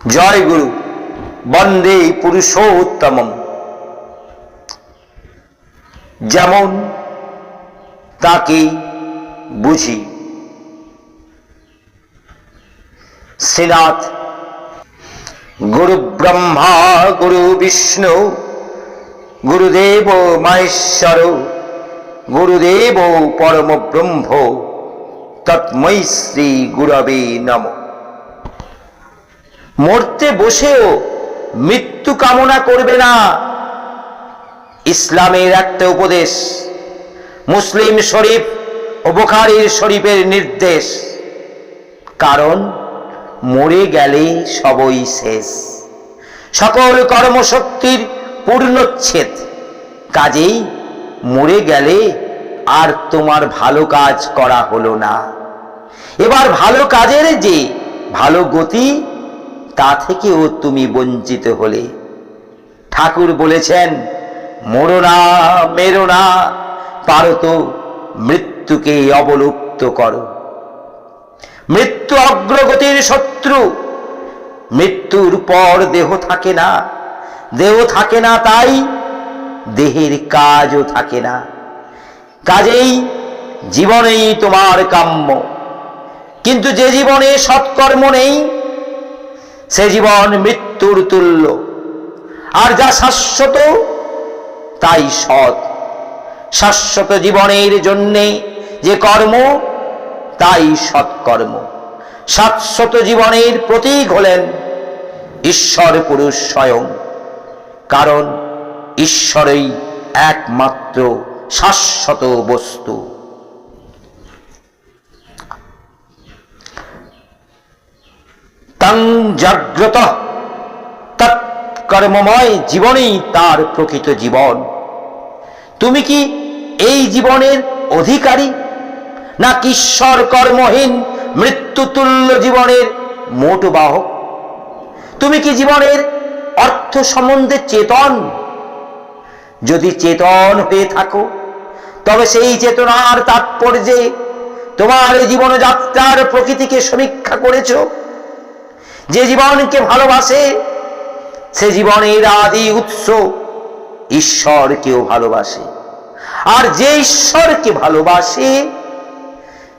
জয় গুরু, বন্দে পুরুষোত্তমম। যেমন তাকে বুঝি। শ্রীনাথ, গুরু ব্রহ্মা, গুরু বিষ্ণু, গুরুদেব মহেশ্বর, গুরুদেব পরম ব্রহ্ম তৎমৈ শ্রী গুরবে নম। মরতে বসেও মৃত্যু কামনা করবে না। ইসলামের একটা উপদেশ, মুসলিম শরীফ ও বুখারীর শরীফের নির্দেশ। কারণ মরে গেলে সবই শেষ। সকল কর্মশক্তির পূর্ণচ্ছেদ। কাজেই মরে গেলে আর তোমার ভালো কাজ করা হলো না। এবার ভালো কাজের যে ভালো গতি তা থেকেও তুমি বঞ্চিত হলে। ঠাকুর বলেছেন, মোরো না, মেরো না, পারো তো মৃত্যুকে অবলুপ্ত করো। মৃত্যু অগ্রগতির শত্রু, মৃত্যুর পর দেহ থাকে না, দেহ থাকে না তাই দেহের কাজও থাকে না। কাজেই জীবনেই তোমার কাম্য। কিন্তু যে জীবনে সৎকর্ম নেই সে জীবন মৃত্যুর তুল্য। আর যা শাশ্বত, তাই সৎ। শাশ্বত জীবনের জন্যে যে কর্ম, তাই সৎকর্ম। শাশ্বত জীবনের প্রতীক হলেন ঈশ্বর পুরুষ স্বয়ং। কারণ ঈশ্বরই একমাত্র শাশ্বত বস্তু। তং জাগ্রত। তৎকর্মময় জীবনেই তার প্রকৃত জীবন। তুমি কি এই জীবনের অধিকারী? না ঈশ্বর কর্মহীন মৃত্যুতুল্য জীবনের মোট বাহক? তুমি কি জীবনের অর্থ সম্বন্ধে চেতন? যদি চেতন হয়ে থাকো, তবে সেই চেতনার তাৎপর্যে তোমার এই জীবনযাত্রার প্রকৃতিকে সমীক্ষা করেছ। যে জীবনকে ভালোবাসে, সে জীবনের আদি উৎস ঈশ্বরকেও ভালোবাসে। আর যে ঈশ্বরকে ভালোবাসে,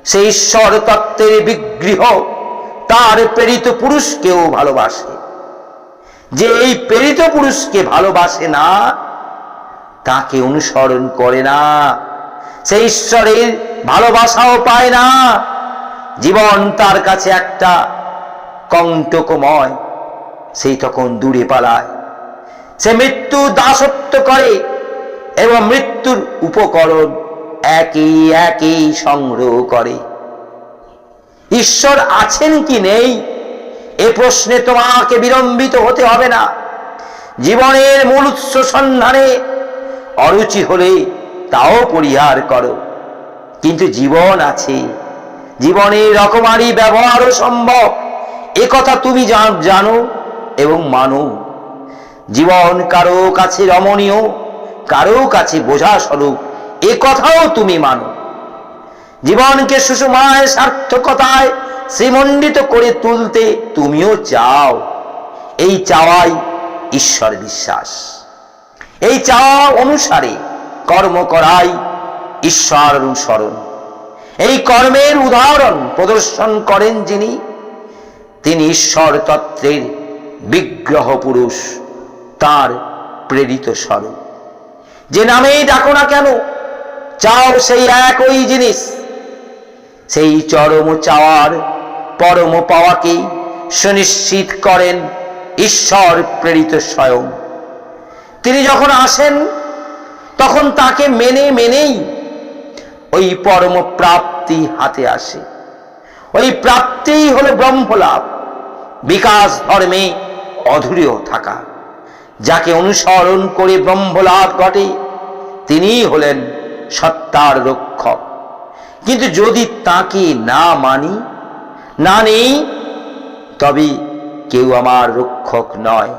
সে ঈশ্বর তত্ত্বের বিগৃহ তার প্রেরিত পুরুষকেও ভালোবাসে। যে এই প্রেরিত পুরুষকে ভালোবাসে না, তাকে অনুসরণ করে না। সে ঈশ্বরের ভালোবাসাও পায় না। জীবন তার কাছে একটা কণ্টকময়, সেই তখন দূরে পালায়। সে মৃত্যু দাসত্ব করে এবং মৃত্যুর উপকরণ একই একই সংগ্রহ করে। ঈশ্বর আছেন কি নেই? এ প্রশ্নে তোমাকে বিলম্বিত হতে হবে না। জীবনের মূল উৎস সন্ধানে অরুচি হলে তাও পরিহার করো। কিন্তু জীবন আছে। জীবনের রকমারি ব্যবহারও সম্ভব। এ কথা তুমি জানো এবং মানো। জীবন কারও কাছে রমণীয়, কারও কাছে বোঝা স্বরূপ এ কথাও তুমি মানো। জীবনকে সুষমায়, সার্থকতায় শ্রীমণ্ডিত করে তুলতে তুমিও চাও। এই চাওয়াই ঈশ্বর বিশ্বাস। এই চাওয়া অনুসারে কর্ম করাই ঈশ্বর অনুসরণ। এই কর্মের উদাহরণ প্রদর্শন করেন যিনি তিনি ঈশ্বর তত্ত্বের বিগ্রহ পুরুষ, তার প্রেরিত স্বরূপ যে নামেই ডাকো না কেন, চাও সেই একই জিনিস। সেই চরম চাওয়ার পরম পাওয়াকে সুনিশ্চিত করেন ঈশ্বর প্রেরিত স্বয়ং। তিনি যখন আসেন, তখন তাকে মেনে মেনেই ওই পরম প্রাপ্তি হাতে আসে। ওই প্রাপ্তিই হলো ব্রহ্মলাভ। বিকাশ ধর্মে অধুরেও থাকা, যাকে অনুসরণ করে ব্রহ্মলাভ ঘটে, তিনিই হলেন সত্তার রক্ষক। কিন্তু যদি তাকে না মানি, না নেই, তবে কেউ আমার রক্ষক নয়।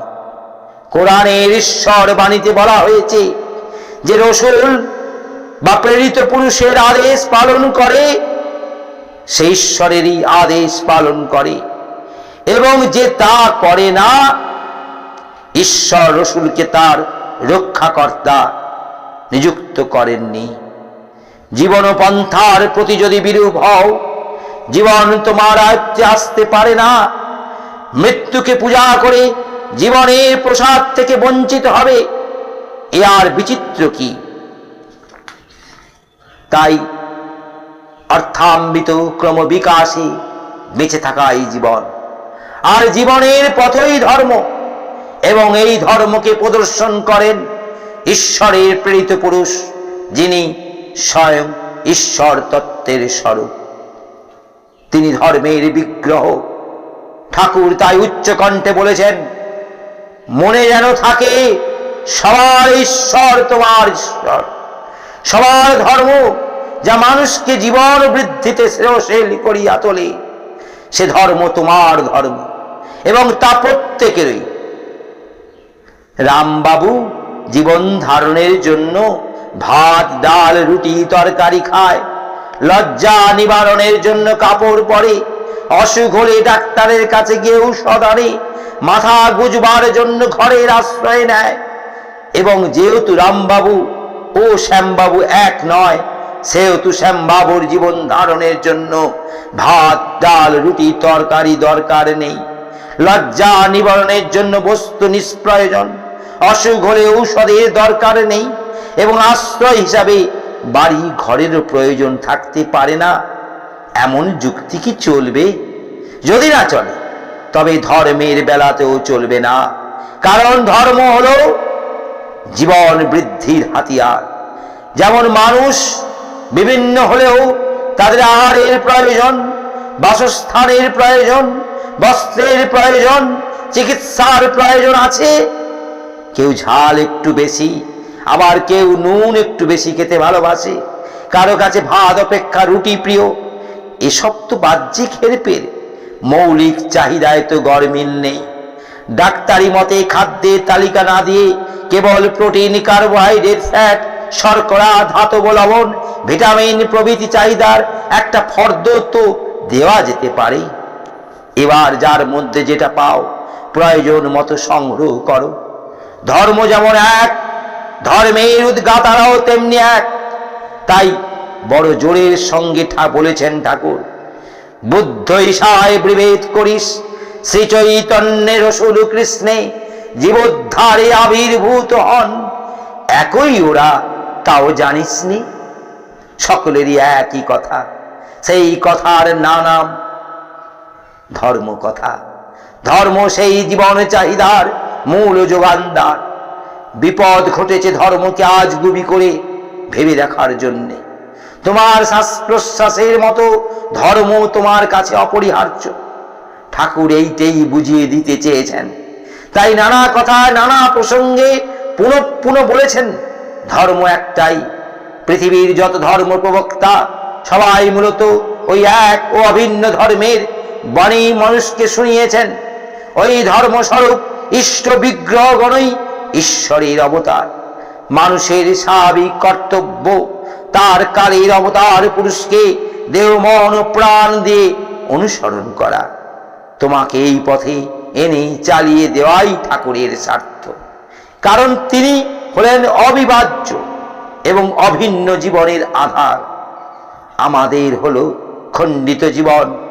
কোরআনের ঈশ্বর বাণীতে বলা হয়েছে যে, রসুল বা প্রেরিত পুরুষের আদেশ পালন করে সে ঈশ্বরেরই আদেশ পালন করে। এবং যে তা করে না, ঈশ্বর রসুলকে তার রক্ষাকর্তা নিযুক্ত করেননি। জীবন পন্থার প্রতি যদি বিরূপ হও, জীবন তোমার আয়ত্তে আসতে পারে না। মৃত্যুকে পূজা করে জীবনের প্রসাদ থেকে বঞ্চিত হবে, এ আর বিচিত্র কি? তাই অর্থাম্বিত ক্রম বিকাশে বেঁচে থাকা এই জীবন। আর জীবনের পথেই ধর্ম। এবং এই ধর্মকে প্রদর্শন করেন ঈশ্বরের প্রেরিত পুরুষ, যিনি স্বয়ং ঈশ্বর তত্ত্বের স্বরূপ। তিনি ধর্মের বিগ্রহ। ঠাকুর তাই উচ্চ কণ্ঠে বলেছেন, মনে যেন থাকে সবার ঈশ্বর তোমার ঈশ্বর। সবার ধর্ম যা মানুষকে জীবন বৃদ্ধিতে শ্রেয়শীল করিয়া তোলে, সে ধর্ম তোমার ধর্ম। এবং তা প্রত্যেকেরই। রামবাবু জীবন ধারণের জন্য ভাত, ডাল, রুটি, তরকারি খায়। লজ্জা নিবারণের জন্য কাপড় পরে। অসুখ হলে ডাক্তারের কাছে গিয়ে ঔষধ আনে। মাথা গুজবার জন্য ঘরের আশ্রয় নেয়। এবং যেহেতু রামবাবু ও শ্যামবাবু এক নয়, সেহেতু শ্যামবাবুর জীবন ধারণের জন্য ভাত, ডাল, রুটি, তরকারি দরকার নেই। লজ্জা নিবারণের জন্য বস্তু নিষ্প্রয়োজন। অসুখ হলে ঔষধের দরকার নেই এবং আশ্রয় হিসাবে বাড়ি ঘরের প্রয়োজন থাকতে পারে না। এমন যুক্তি কি চলবে? যদি না চলে, তবে ধর্মের বেলাতেও চলবে না। কারণ ধর্ম হলো জীবন বৃদ্ধির হাতিয়ার। যেমন মানুষ বিভিন্ন হলেও তাদের আহারের প্রয়োজন, বাসস্থানের প্রয়োজন বস্ত্রের প্রয়োজন, চিকিৎসার প্রয়োজন আছে। কেউ ঝাল একটু বেশি, আবার কেউ নুন একটু বেশি খেতে ভালোবাসে। কারও কাছে ভাত অপেক্ষা রুটি প্রিয়, এসব তো বাহ্যিক হেরপের মৌলিক চাহিদায় তো গরমিল নেই। ডাক্তারি মতে খাদ্যের তালিকা না দিয়ে কেবল প্রোটিন, কার্বোহাইড্রেট, ফ্যাট, শর্করা, ধাতব লবণ, ভিটামিন প্রভৃতি চাহিদার একটা ফর্দ তো দেওয়া যেতে পারে। এবার যার মধ্যে যেটা পাও, প্রয়োজন মতো সংগ্রহ করো। ধর্ম যেমন এক, ধর্মের উদ্গাতারাও তেমনি এক। তাই বড় জোরের সঙ্গে ঠা বলেছেন ঠাকুর, বুদ্ধ ঈশায় বিভেদ করিস শ্রী চৈতন্যের রসুল কৃষ্ণে জীবোদ্ধারে আবির্ভূত হন। একই ওরা, তাও জানিসনি? সকলেরই একই কথা, সেই কথার নাম ধর্ম কথা। ধর্ম সেই জীবন চাহিদার মূল যোগানদার বিপদ ঘটেছে ধর্মকে আজ গুবি করে ভেবে দেখার জন্যে। তোমার শ্বাস প্রশ্বাসের মতো ধর্ম তোমার কাছে অপরিহার্য। ঠাকুর এইটাই বুঝিয়ে দিতে চেয়েছেন। তাই নানা কথা নানা প্রসঙ্গে পুনঃ পুনঃ বলেছেন, ধর্ম একটাই। পৃথিবীর যত ধর্ম প্রবক্তা, সবাই মূলত ওই এক ও অভিন্ন ধর্মের বাণী মানুষকে শুনিয়েছেন। ওই ধর্মস্বরূপ ইষ্ট বিগ্রহগণই ঈশ্বরের অবতার। মানুষের স্বাভাবিক কর্তব্য, তার কালের অবতার পুরুষকে দেহ, মন, প্রাণ দিয়ে অনুসরণ করা। তোমাকে এই পথে এনে চালিয়ে দেওয়াই ঠাকুরের স্বার্থ। কারণ তিনি হলেন অবিভাজ্য এবং অভিন্ন জীবনের আধার। আমাদের হল খণ্ডিত জীবন।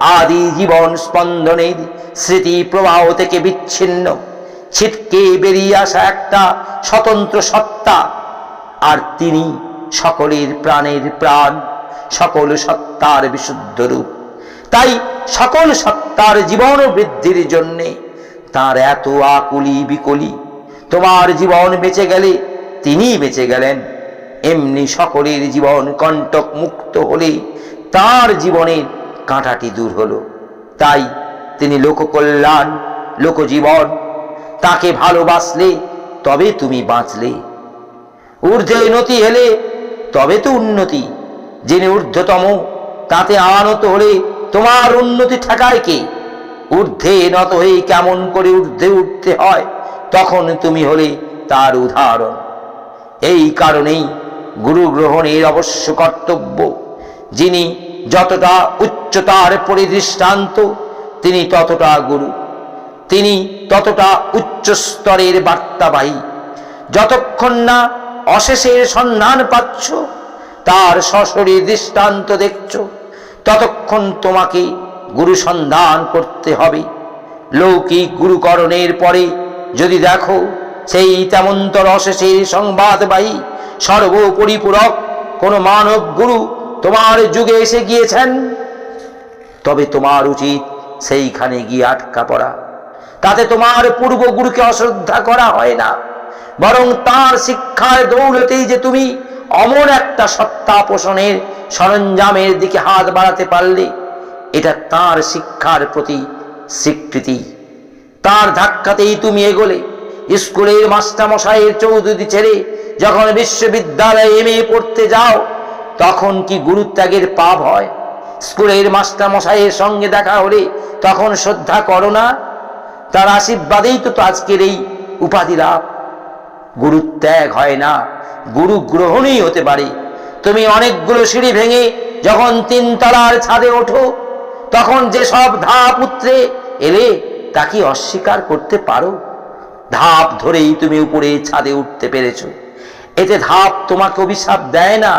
আদি জীবন স্পন্দনের স্মৃতি প্রবাহ থেকে বিচ্ছিন্ন। ছিটকে বেরিয়ে আসা একটা স্বতন্ত্র সত্তা, আর তিনি সকলের প্রাণের প্রাণ, সকল সত্তার বিশুদ্ধ রূপ। তাই সকল সত্তার জীবন বৃদ্ধির জন্যে তার এত আকুলি বিকলি, তোমার জীবন বেঁচে গেলে তিনি বেঁচে গেলেন। এমনি সকলের জীবন কণ্টক মুক্ত হলে তার জীবনের কাঁটাটি দূর হলো। তাই তিনি লোককল্যাণ, লোকজীবন, তাকে ভালোবাসলে তবে তুমি বাঁচলে। ঊর্ধ্বে নতি এলে তবে তো উন্নতি। যিনি ঊর্ধ্বতম, তাতে আনত হলে তোমার উন্নতি ঠেকায় কে? ঊর্ধ্বে নত হয়ে কেমন করে ঊর্ধ্বে উঠতে হয়, তখন তুমি হলে তার উদাহরণ। এই কারণেই গুরু গ্রহণের অবশ্য কর্তব্য, যিনি যতটা উচ্চতার পরিদৃষ্টান্ত তিনি ততটা গুরু। তিনি ততটা উচ্চ স্তরের বার্তাবাহী। যতক্ষণ না অশেষের সন্ধান পাচ্ছ, তার সশরীর দৃষ্টান্ত দেখছ, ততক্ষণ তোমাকে গুরু সন্ধান করতে হবে। লৌকিক গুরুকরণের পরে যদি দেখো, সেই তেমন্তর অশেষের সংবাদবাহী, সর্বপরিপূরক কোনো মানব গুরু তোমার যুগে এসে গিয়েছেন। তবে তোমার উচিত সেইখানে গিয়ে আটকা পড়া। তাতে তোমার পূর্বগুরুকে অশ্রদ্ধা করা হয় না। বরং তার শিক্ষার দৌলতেই যে তুমি অমর একটা সত্তা পোষণের সরঞ্জামের দিকে হাত বাড়াতে পারলে, এটা তার শিক্ষার প্রতি স্বীকৃতি। তার ধাক্কাতেই তুমি এগোলে। স্কুলের মাস্টারমশাইয়ের চৌধুরী ছেড়ে যখন বিশ্ববিদ্যালয়ে এম পড়তে যাও তখন কি গুরুত্যাগের পাপ হয়? স্কুলের মাস্টারমশাইয়ের সঙ্গে দেখা হলে তখন শ্রদ্ধা করো না? তার আশীর্বাদেই তো আজকের এই উপাধি লাভ। গুরু ত্যাগ হয় না, গুরু গ্রহণই হতে পারে। তুমি অনেকগুলো সিঁড়ি ভেঙে যখন তিন তলার ছাদে ওঠো, তখন যে সব ধাপ উত্রে এলে তা কি অস্বীকার করতে পারো? ধাপ ধরেই তুমি উপরে ছাদে উঠতে পেরেছ। এতে ধাপ তোমাকে অভিশাপ দেয় না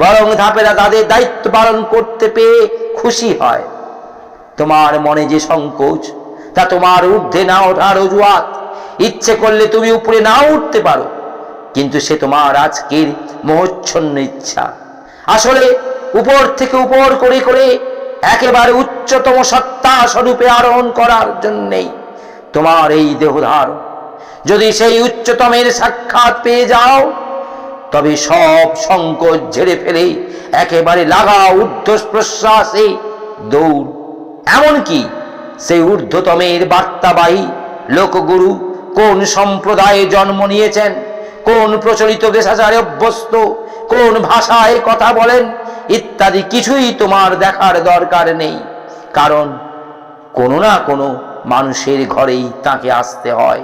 বরং ধাপেরা তাদের দায়িত্ব পালন করতে পেয়ে খুশি হয়। তোমার মনে যে সংকোচ, তা তোমার ঊর্ধ্বে না ওঠার অজুহাত। ইচ্ছে করলে তুমি উপরে নাও উঠতে পারো, কিন্তু সে তোমার আজকের মোহচ্ছন্ন ইচ্ছা। আসলে উপর থেকে উপর করে করে একেবারে উচ্চতম সত্তা স্বরূপে আরোহণ করার জন্যেই তোমার এই দেহধার যদি সেই উচ্চতমের সাক্ষাৎ পেয়ে যাও তবে সব সংকোচ ঝেড়ে ফেলে একেবারে লাগা ঊর্ধ্ব প্রশ্বাসে দৌড়। এমনকি সেই ঊর্ধ্বতমের বার্তাবাহী লোকগুরু কোন সম্প্রদায়ে জন্ম নিয়েছেন, কোন প্রচলিত দেশাচারে অভ্যস্ত, কোন ভাষায় কথা বলেন, ইত্যাদি কিছুই তোমার দেখার দরকার নেই। কারণ কোনো না কোনো মানুষের ঘরেই তাকে আসতে হয়।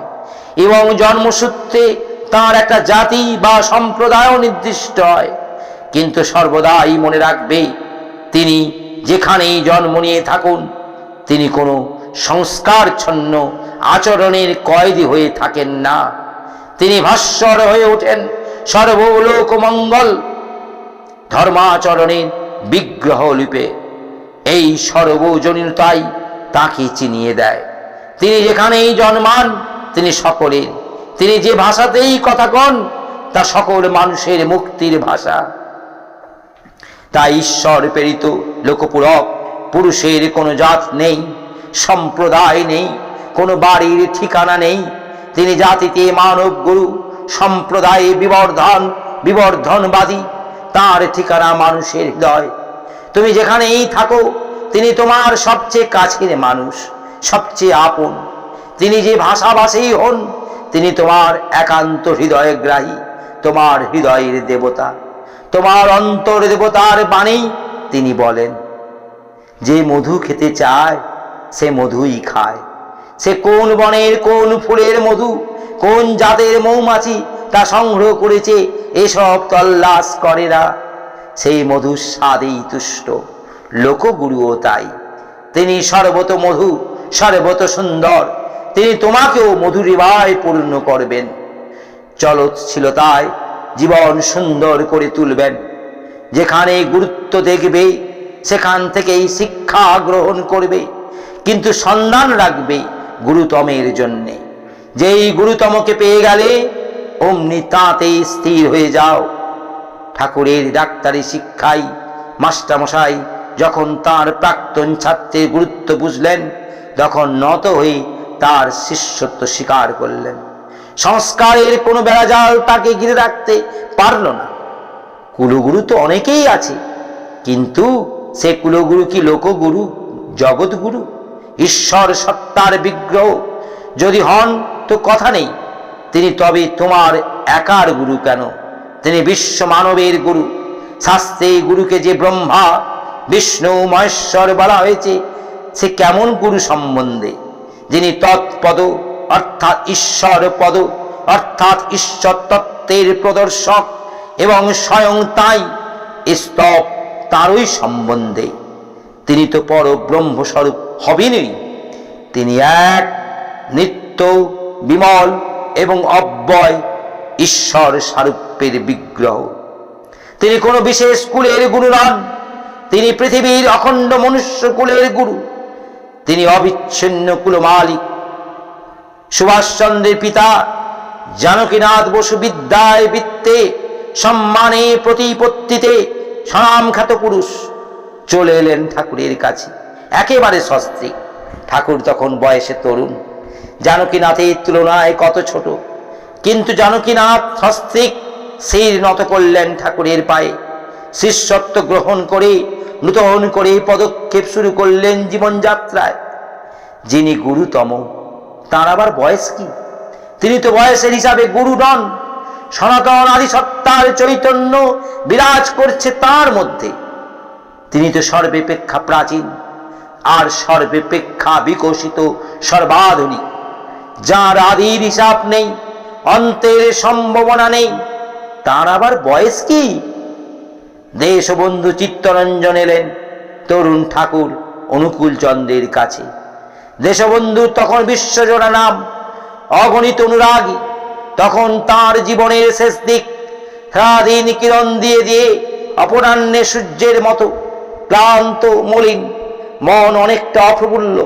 এবং জন্মসূত্রে তার একটা জাতি বা সম্প্রদায়ও নির্দিষ্ট হয়। কিন্তু সর্বদাই মনে রাখবে, তিনি যেখানেই জন্ম নিয়ে থাকুন, তিনি কোনো সংস্কারচ্ছন্ন আচরণের কয়েদি হয়ে থাকেন না। তিনি ভাস্বর হয়ে ওঠেন, সর্বলোক মঙ্গল, ধর্মাচরণের বিগ্রহ লিপে। এই সর্বজনীনতাই তাকে চিনিয়ে দেয়। তিনি যেখানেই জন্মান, তিনি সকলের তিনি যে ভাষাতেই কথা কন, তা সকল মানুষের মুক্তির ভাষা। তাই ঈশ্বর প্রেরিত লোকপুরক, পুরুষের কোনো জাত নেই, সম্প্রদায় নেই, কোনো বাড়ির ঠিকানা নেই। তিনি জাতিতে মানব গুরু, সম্প্রদায়ে বিবর্ধন, বিবর্ধনবাদী, তার ঠিকানা মানুষের হৃদয়। তুমি যেখানেই থাকো, তিনি তোমার সবচেয়ে কাছের মানুষ, সবচেয়ে আপন। তিনি যে ভাষাভাষী হন তিনি তোমার একান্ত হৃদয়গ্রাহী তোমার হৃদয়ের দেবতা, তোমার অন্তর দেবতার বাণী তিনি বলেন। যে মধু খেতে চায়, সে মধুই খায়। সে কোন বনের কোন ফুলের মধু, কোন জাতের মৌমাছি তা সংগ্রহ করেছে, এসব তল্লাশ করে না। সেই মধুর স্বাদেই তুষ্ট, লোকগুরুও তাই। তিনি সর্বত মধু সর্বত সুন্দর তিনি তোমাকেও মধুরিবায় পূর্ণ করবেন। চলৎশীলতায় জীবন সুন্দর করে তুলবেন। যেখানে গুরুত্ব দেখবে, সেখান থেকেই শিক্ষা গ্রহণ করবে। কিন্তু সন্ধান রাখবে গুরুতমের জন্যে। যেই গুরুতমকে পেয়ে গেলে, অমনি তাঁতেই স্থির হয়ে যাও। ঠাকুরের ডাক্তারি শিক্ষাই মাস্টারমশাই যখন তার প্রাক্তন ছাত্রের গুরুত্ব বুঝলেন, তখন নত হয়ে তার শিষ্যত্ব স্বীকার করলেন। সংস্কারের কোনো বেড়াজাল তাকে ঘিরে রাখতে পারল না। কুলগুরু তো অনেকেই আছে, কিন্তু সে কুলগুরু কি লোকগুরু, জগৎগুরু? ঈশ্বর সত্তার বিগ্রহ। যদি হন, তো কথা নেই। তিনি তবে তোমার একার গুরু কেন? তিনি বিশ্ব মানবের গুরু। শাস্ত্রে গুরুকে যে ব্রহ্মা, বিষ্ণু, মহেশ্বর বলা হয়েছে, সে কেমন গুরু সম্বন্ধে? যিনি তৎপদ অর্থাৎ ঈশ্বর পদ, অর্থাৎ ঈশ্বর তত্ত্বের প্রদর্শক এবং স্বয়ং তাই স্তব তারই সম্বন্ধে। তিনি তো পর ব্রহ্মস্বরূপ হবেনই। তিনি এক নিত্য বিমল এবং অব্যয় ঈশ্বর স্বরূপের বিগ্রহ। তিনি কোনো বিশেষ কুলের গুরু নন। তিনি পৃথিবীর অখণ্ড মনুষ্য কুলের গুরু। তিনি অবিচ্ছিন্ন কুল মালিক। সুভাষচন্দ্রের পিতা জানকীনাথ বসু বিদ্যায় বৃত্তে সম্মানে প্রতিপত্তিতে স্বনামখ্যাত পুরুষ চলে এলেন ঠাকুরের কাছে, একেবারে সস্ত্রীক ঠাকুর তখন বয়সে তরুণ। জানকীনাথের তুলনায় কত ছোট। কিন্তু জানকীনাথ সস্ত্রীক শির নত করলেন ঠাকুরের পায়ে। শিষ্যত্ব গ্রহণ করে নূতন করে পদক্ষেপ শুরু করলেন জীবনযাত্রায়। যিনি গুরুতম, তার আবার বয়স কি? তিনি তো বয়সের হিসাবে গুরু নন। সনাতন আদি সত্তার চৈতন্য বিরাজ করছে তার মধ্যে। তিনি তো সর্বেপেক্ষা প্রাচীন আর সর্বেপেক্ষা বিকশিত, সর্বাধুনিক। যার আদির হিসাব নেই, অন্তের সম্ভাবনা নেই। তার আবার বয়স কি? দেশবন্ধু চিত্তরঞ্জন এলেন তরুণ ঠাকুর অনুকূল চন্দ্রের কাছে। দেশবন্ধু তখন বিশ্বজোড়া নাম, অগণিত অনুরাগী। তখন তার জীবনের শেষ দিক, সারাদিন কিরণ দিয়ে দিয়ে অপরাহ্নে সূর্যের মতো ক্লান্ত, মলিন, মন অনেকটা অপ্রফুল্ল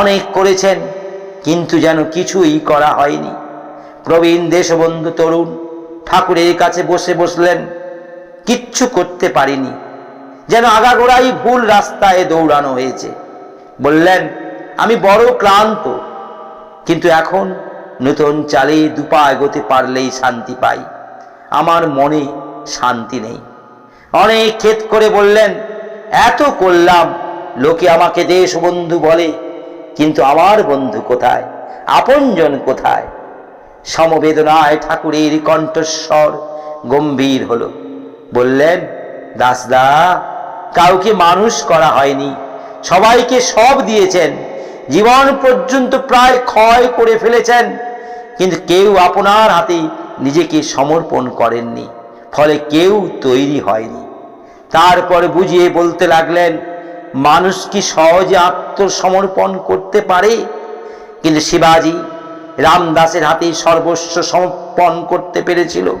অনেক করেছেন, কিন্তু যেন কিছুই করা হয়নি। প্রবীণ দেশবন্ধু তরুণ ঠাকুরের কাছে বসে বসলেন কিচ্ছু করতে পারিনি। যেন আগাগোড়াই ভুল রাস্তায় দৌড়ানো হয়েছে। বললেন, আমি বড় ক্লান্ত। কিন্তু এখন নতুন চালে দুপা এগোতে পারলেই শান্তি পাই। আমার মনে শান্তি নেই। অনেক ক্ষেত করে বললেন, এত করলাম, লোকে আমাকে দেশ বন্ধু বলে। কিন্তু আমার বন্ধু কোথায়? আপনজন কোথায়? সমবেদনায় ঠাকুরের কণ্ঠস্বর গম্ভীর হলো। বললেন, দাসদা, কাউকে মানুষ করা হয়নি। সবাইকে সব দিয়েছেন। জীবন পর্যন্ত প্রায় ক্ষয় করে ফেলেছেন। কিন্তু কেউ আপনার হাতে নিজেকে সমর্পণ করেননি, ফলে কেউ তৈরি হয়নি। তারপর বুঝিয়ে বলতে লাগলেন, মানুষ কি সহজে আত্মসমর্পণ করতে পারে? কিন্তু শিবাজি রামদাসের হাতে সর্বস্ব সমর্পণ করতে পেরেছিল।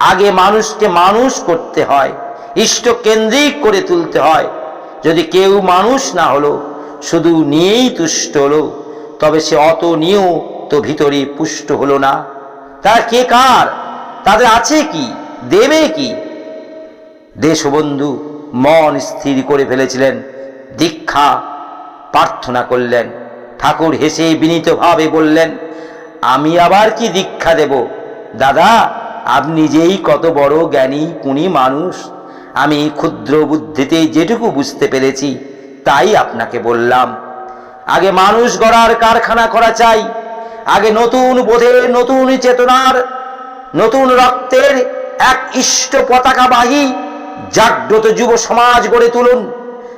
আগে মানুষকে মানুষ করতে হয়, ইষ্ট কেন্দ্রিক করে তুলতে হয়। যদি কেউ মানুষ না হলো, শুধু নিয়েই তুষ্ট হলো, তবে সে অত নিয়েও তো ভিতরে পুষ্ট হলো না। তারা কে কার? তাদের আছে কি? দেবে কি? দেশবন্ধু মন স্থির করে ফেলেছিলেন, দীক্ষা প্রার্থনা করলেন। ঠাকুর হেসে বিনীতভাবে বললেন, আমি আবার কি দীক্ষা দেব? দাদা আপনি যেই কত বড় জ্ঞানী পুনি মানুষ। আমি ক্ষুদ্র বুদ্ধিতে যেটুকু বুঝতে পেরেছি, তাই আপনাকে বললাম। আগে মানুষ গড়ার কারখানা করা চাই, আগে নতুন বোধের, নতুন চেতনার, নতুন রক্তের এক ইষ্ট পতাকাবাহী, জাগ্রত যুব সমাজ গড়ে তুলুন।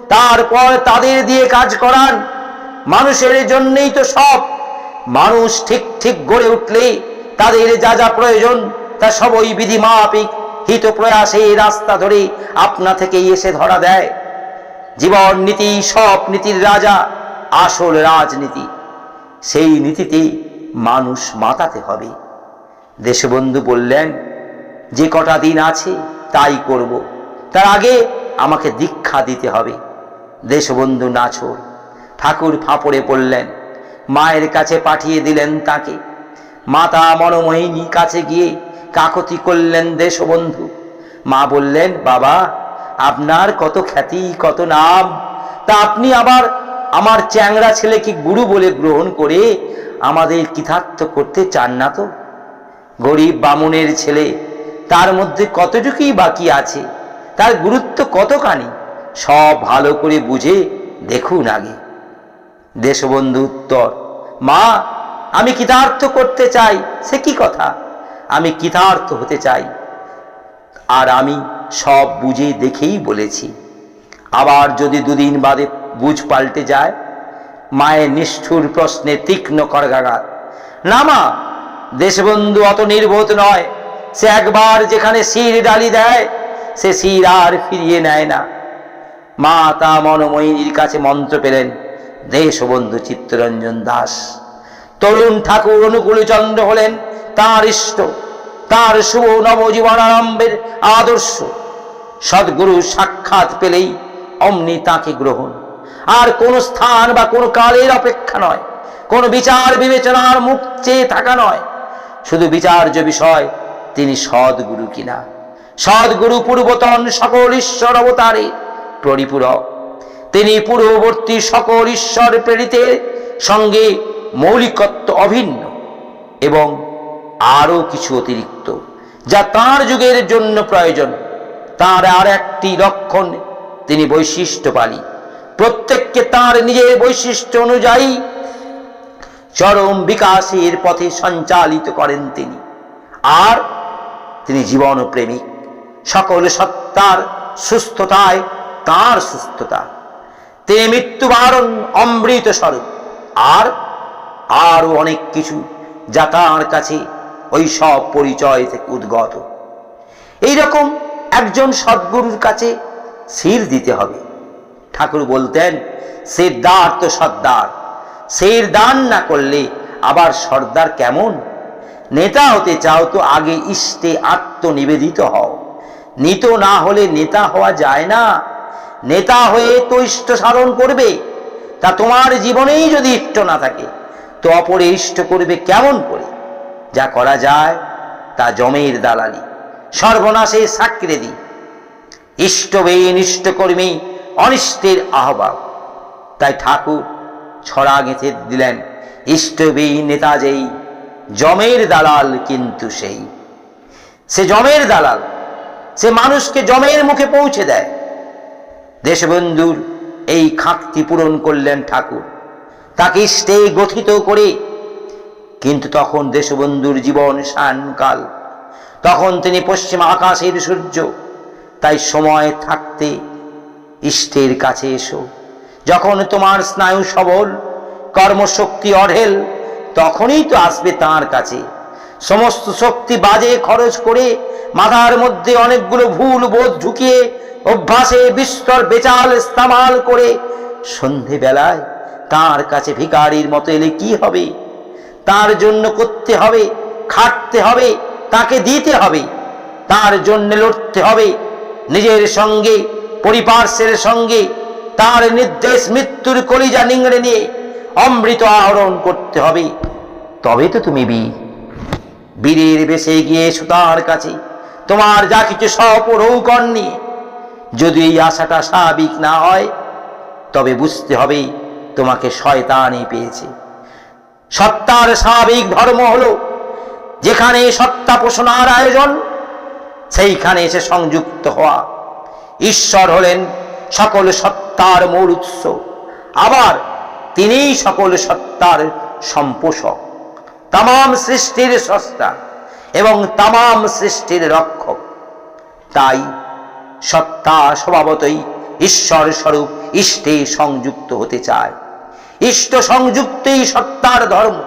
তারপর তাদের দিয়ে কাজ করান। মানুষের জন্যই তো সব। মানুষ ঠিক ঠিক গড়ে উঠলে তাদের যা যা প্রয়োজন তা সবই বিধি মাপিক হিত প্রয়াসে রাস্তা ধরে আপনা থেকেই এসে ধরা দেয়। জীবন নীতি সব নীতির রাজা, আসল রাজনীতি। সেই নীতিতে মানুষ মাতাতে হবে। দেশবন্ধু বললেন, যে কটা দিন আছে তাই করব। তার আগে আমাকে দীক্ষা দিতে হবে। দেশবন্ধু নাছর ঠাকুর ফাঁপড়ে পড়লেন। মায়ের কাছে পাঠিয়ে দিলেন তাকে। মাতা মনমোহিনী কাছে গিয়ে কাকতি করলেন দেশবন্ধু। মা বললেন, বাবা, আপনার কত খ্যাতি, কত নাম। তা আপনি আবার আমার চ্যাংড়া ছেলেকে গুরু বলে গ্রহণ করে আমাদের কৃতার্থ করতে চান না তো? গরিব বামুনের ছেলে, তার মধ্যে কতটুকুই বাকি আছে? তার গুরুত্ব কতখানি? সব ভালো করে বুঝে দেখুন আগে। দেশবন্ধু উত্তর, মা, আমি কৃতার্থ করতে চাই, সে কি কথা? আমি কৃতার্থ হতে চাই। আর আমি সব বুঝে দেখেই বলেছি। আবার যদি দুদিন বাদে বুঝ পাল্টে যায়, মায়ের নিষ্ঠুর প্রশ্নে তীক্ষ্ণ করগাঘাত না মা, দেশবন্ধু অত নির্বোধ নয়। সে একবার যেখানে শির ডালি দেয়, সে শির আর ফিরিয়ে নেয় না। মা তা মনময়ীর কাছে মন্ত্র পেলেন, দেশবন্ধু চিত্তরঞ্জন দাস। তরুণ ঠাকুর অনুকূলচন্দ্র হলেন তাঁর ইষ্ট, তাঁর শুভ নবজীবন আরম্ভের আদর্শ। সদ্গুরু সাক্ষাৎ পেলেই অমনি তাকে গ্রহণ। আর কোন স্থান বা কোন কালের অপেক্ষা নয়, কোন বিচার বিবেচনার মুখ চেয়ে থাকা নয়। শুধু বিচার্য বিষয়, তিনি সদ্গুরু কিনা? সদ্গুরু পূর্বতন সকল ঈশ্বর অবতারে পরিপূরক। তিনি পূর্ববর্তী সকল ঈশ্বর প্রেরিতের সঙ্গে মৌলিকত্ব অভিন্ন এবং আরও কিছু অতিরিক্ত, যা তার যুগের জন্য প্রয়োজন। তার আর একটি লক্ষণ, তিনি বৈশিষ্ট্যপালী প্রত্যেককে তার নিজের বৈশিষ্ট্য অনুযায়ী চরম বিকাশের পথে সঞ্চালিত করেন তিনি। আর তিনি জীবন প্রেমিক। সকল সত্তার সুস্থতায় তার সুস্থতা। তিনি মৃত্যুবারণ অমৃত স্বরূপ আর আরও অনেক কিছু যা তাঁর কাছে ওই সব পরিচয় থেকে উদ্গত। এইরকম একজন সদ্গুরুর কাছে শির দিতে হবে। ঠাকুর বলতেন সিরদার তো সর্দার সির দান না করলে আবার সর্দার কেমন? নেতা হতে চাও তো আগে ইষ্টে আত্মনিবেদিত হও। নিত না হলে নেতা হওয়া যায় না। নেতা হয়ে তো ইষ্ট সাধন করবে, তা তোমার জীবনেই যদি ইষ্ট না থাকে, তো অপরে ইষ্ট করবে কেমন করে? যা করা যায় তা জমের দালালি। সর্বনাশে সাকৃতি ইষ্টবেন ইষ্টকর্মী অনিষ্টের আহ্বাব তাই ঠাকুর ছড়া গেঁথে দিলেন ইষ্টবেই নেতা যেই, জমের দালাল কিন্তু সেই। সে জমের দালাল, সে মানুষকে জমের মুখে পৌঁছে দেয়। দেশবন্ধুর এই খাঁকতি পূরণ করলেন ঠাকুর। তাকে ইষ্টে গঠিত করে কিন্তু তখন দেশবন্ধুর জীবন সায়নকাল তখন তিনি পশ্চিম আকাশের সূর্য, তাই সময় থাকতে ইষ্টের কাছে এসো। যখন তোমার স্নায়ু সবল, কর্মশক্তি অঢেল, তখনই তো আসবে তার কাছে। সমস্ত শক্তি বাজে খরচ করে মাথার মধ্যে অনেকগুলো ভুল বোধ ঢুকিয়ে অভ্যাসে বিস্তর বেচাল ইস্তামাল করে সন্ধে বেলায় তার কাছে ভিকারির মতো এলে কি হবে? তার জন্য করতে হবে, খাটতে হবে, তাকে দিতে হবে, তার জন্য লড়তে হবে, নিজের সঙ্গে, পরিপার্শ্বের সঙ্গে, তার নির্দেশ মৃত্যুর কলিজা নিংড়ে নিয়ে অমৃত আহরণ করতে হবে। তবে তো তুমি বীর। বীরের বেশে গিয়ে এসো তার কাছে তোমার যা কিছু সপরৌকর নিয়ে যদি এই আশাটা স্বাভাবিক না হয়, তবে বুঝতে হবে তোমাকে শয়তানই পেয়েছে। সত্তার স্বাভাবিক ধর্ম হলো যেখানে সত্তা পোষণার আয়োজন, সেইখানে এসে সংযুক্ত হওয়া। ঈশ্বর হলেন সকল সত্তার মূল উৎস। আবার তিনিই সকল সত্তার সম্পোষক। তাম সৃষ্টির স্রষ্টা এবং তাম সৃষ্টির রক্ষক। তাই সত্তা স্বভাবতই ঈশ্বর স্বরূপ ইষ্টে সংযুক্ত হতে চায়। ইষ্ট সংযুক্তই সত্তার ধর্ম।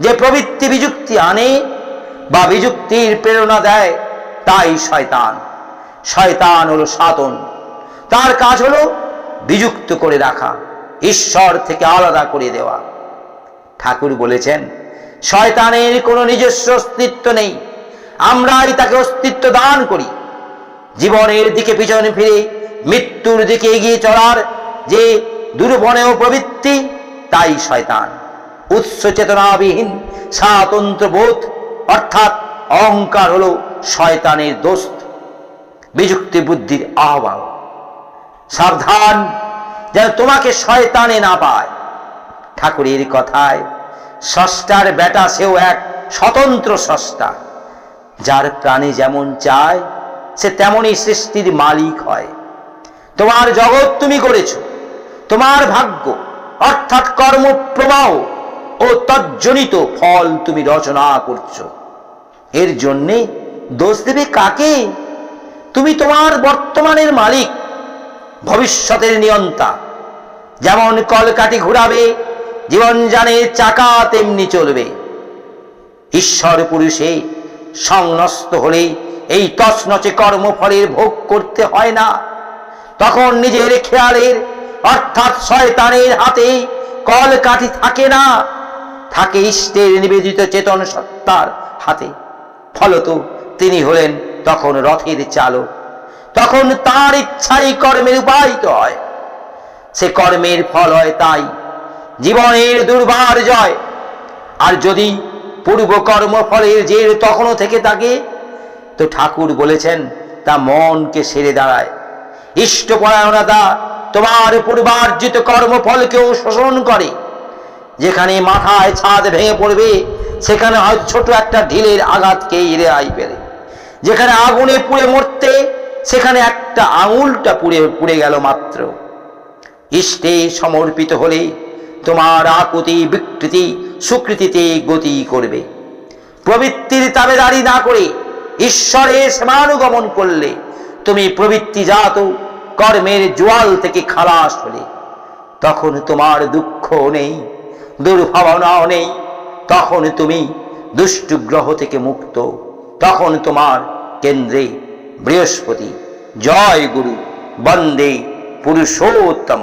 যে প্রবৃত্তি বিযুক্তি আনে বা বিযুক্তির প্রেরণা দেয়, তাই শয়তান। শয়তান হলো সাতন তার কাজ হলো বিযুক্ত করে রাখা, ঈশ্বর থেকে আলাদা করে দেওয়া। ঠাকুর বলেছেন, শয়তানের কোনো নিজস্ব অস্তিত্ব নেই। আমরাই তাকে অস্তিত্ব দান করি। জীবনের দিকে পিছনে ফিরে, মৃত্যুর দিকে এগিয়ে চলার যে দুর্বনেও প্রবৃত্তি তাই শয়তান। উৎস চেতনাবিহীন স্বাতন্ত্র বোধ অর্থাৎ অহংকার হলো শয়তানের দোস্ত। বিযুক্তি বুদ্ধির আহ্বান। সাবধান, যেন তোমাকে শয়তানে না পায়। ঠাকুরের কথায়, ষষ্ঠার বেটা সেও এক স্বতন্ত্র ষষ্ঠা। যার প্রাণে যেমন চায়, সে তেমনই সৃষ্টির মালিক হয়। তোমার জগৎ তুমি করেছ। তোমার ভাগ্য অর্থাৎ কর্ম প্রবাহ ও তজ্জনিত ফল তুমি রচনা করছ। এর জন্যে দোষ দেবে কাকে? তুমি তোমার বর্তমানের মালিক, ভবিষ্যতের নিয়ন্তা। যেমন কলকাটি ঘুরাবে জীবনযানের চাকা তেমনি চলবে। ঈশ্বর পুরুষে সংনস্ত হলে এই তছনচে কর্মফলের ভোগ করতে হয় না। তখন নিজের খেয়ালের অর্থাৎ শয়তানের হাতে কল কাঠি থাকে না। থাকে ইষ্টের নিবেদিত চেতন সত্তার হাতে। ফলত তিনি হলেন তখন রথের চালক। তখন তার ইচ্ছাই কর্মের উপায়িত হয়। সে কর্মের ফল হয় তাই, জীবনের দুর্বার জয়। আর যদি পূর্ব কর্ম ফলের জের তখনও থেকে থাকে, তো ঠাকুর বলেছেন, তা মনকে সেরে দাঁড়ায়। ইষ্টপরায়ণতা তোমার পূর্বার্জিত কর্মফলকেও শোষণ করে। যেখানে মাথায় ছাদ ভেঙে পড়বে, সেখানে হয় ছোট একটা ঢিলের আঘাতকে রেহাই পেলে। যেখানে আগুনে পুড়ে মরতে, সেখানে একটা আঙুলটা পুড়ে পুড়ে গেল মাত্র। ইষ্টে সমর্পিত হলে তোমার আকুতি, বিকৃতি, সুকৃতিতে গতি করবে। প্রবৃত্তির তাবেদারি না করে ঈশ্বরে সমানুগমন করলে তুমি প্রবৃত্তিজাত কর্মের জোয়াল থেকে খালাস হলে, তখন তোমার দুঃখ নেই দুর্ভাবনাও নেই, তখন তুমি দুষ্টু গ্রহ থেকে মুক্ত, তখন তোমার কেন্দ্রে বৃহস্পতি, জয় গুরু, বন্দে পুরুষোত্তম।